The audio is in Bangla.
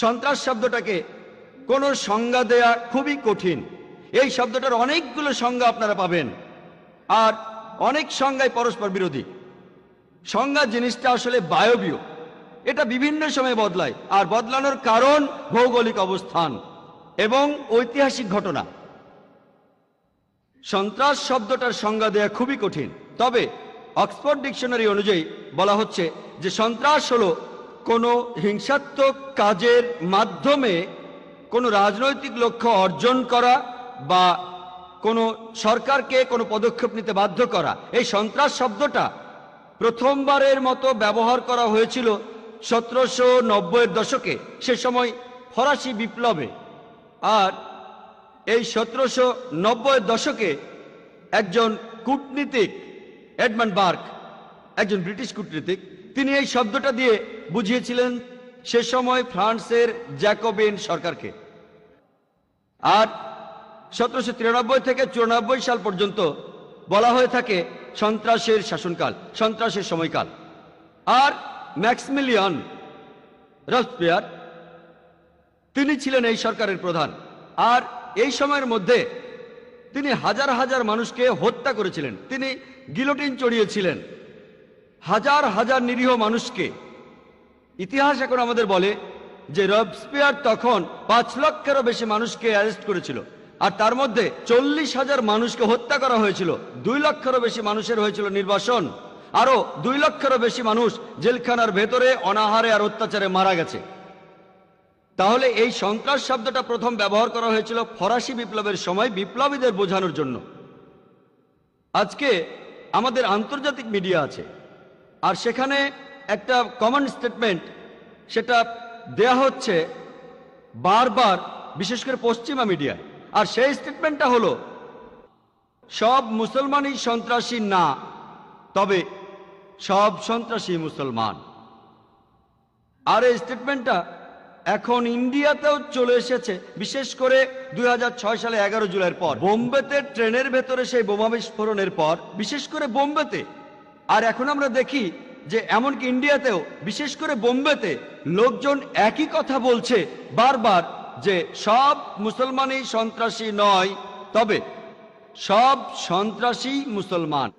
সন্ত্রাস শব্দটাকে কোনো সংজ্ঞা দেয়া খুবই কঠিন। এই শব্দটার অনেকগুলো সংজ্ঞা আপনারা পাবেন। আর অনেক সংজ্ঞায় পরস্পর বিরোধী। সংজ্ঞা জিনিসটা আসলে বায়বীয়। এটা বিভিন্ন সময়ে বদলায়, আর বদলানোর কারণ ভৌগোলিক অবস্থান এবং ঐতিহাসিক ঘটনা। সন্ত্রাস শব্দটার সংজ্ঞা দেয়া খুবই কঠিন। তবে অক্সফোর্ড ডিকশনারি অনুযায়ী বলা হচ্ছে যে সন্ত্রাস হলো কোনো হিংসাত্মক কাজের মাধ্যমে কোনো রাজনৈতিক লক্ষ্য অর্জন করা বা কোনো সরকারকে কোনো পদক্ষেপ নিতে বাধ্য করা। এই সন্ত্রাস শব্দটা প্রথমবারের মতো ব্যবহার করা হয়েছিল সতেরোশো নব্বইয়ের দশকে। সে সময় ফরাসি বিপ্লবে। আর এই সতেরোশো নব্বইয়ের দশকে একজন কূটনীতিক এডমন্ড বার্ক, একজন ব্রিটিশ কূটনীতিক, তিনি এই শব্দটা দিয়ে বুঝিয়েছিলেন সে সময় ফ্রান্সের জ্যাকোবিন সরকারকে। আর সতেরোশো তিরানব্বই থেকে চুরানব্বই সাল পর্যন্ত বলা হয়ে থাকে সন্ত্রাসের শাসনকাল, সন্ত্রাসের সময়কাল। আর ম্যাক্সমিলিয়ন রসপিয়ার তিনি ছিলেন এই সরকারের প্রধান। আর এই সময়ের মধ্যে তিনি হাজার হাজার মানুষকে হত্যা করেছিলেন। তিনি গিলোটিন চড়িয়েছিলেন। হাজার হাজার নিরীহ মানুষকে ইতিহাস এখন আমাদের বলে যে রবস্পিয়ার তখন পাঁচ লক্ষেরও বেশি মানুষকে অ্যারেস্ট করেছিল। আর তার মধ্যে চল্লিশ হাজার মানুষকে হত্যা করা হয়েছিল। দুই লক্ষেরও বেশি মানুষের হয়েছিল নির্বাসন। আরও দুই লক্ষেরও বেশি মানুষ জেলখানার ভেতরে অনাহারে আর অত্যাচারে মারা গেছে। তাহলে এই সন্ত্রাস শব্দটা প্রথম ব্যবহার করা হয়েছিল ফরাসি বিপ্লবের সময় বিপ্লবীদের বোঝানোর জন্য। আজকে আমাদের আন্তর্জাতিক মিডিয়া আছে। আর সেখানে একটা কমন স্টেটমেন্ট সেটা দেয়া হচ্ছে বারবার, বিশেষ করে পশ্চিমা মিডিয়ায় আর সেই স্টেটমেন্টটা হলো, সব মুসলমানই সন্ত্রাসী না, তবে সব সন্ত্রাসী মুসলমান। আর এই স্টেটমেন্টটা এখন ইন্ডিয়াতেও চলে এসেছে, বিশেষ করে দুই হাজার ছয় সালে এগারো জুলাইয়ের পর। বোম্বেতে ট্রেনের ভেতরে সেই বোমা বিস্ফোরণের পর, বিশেষ করে বোম্বেতে। আর এখন আমরা দেখি যে এমনকি ইন্ডিয়াতেও, বিশেষ করে বোম্বেতে, লোকজন একই কথা বলছে বারবার যে সব মুসলমানই সন্ত্রাসী নয়। তবে সব সন্ত্রাসী মুসলমান।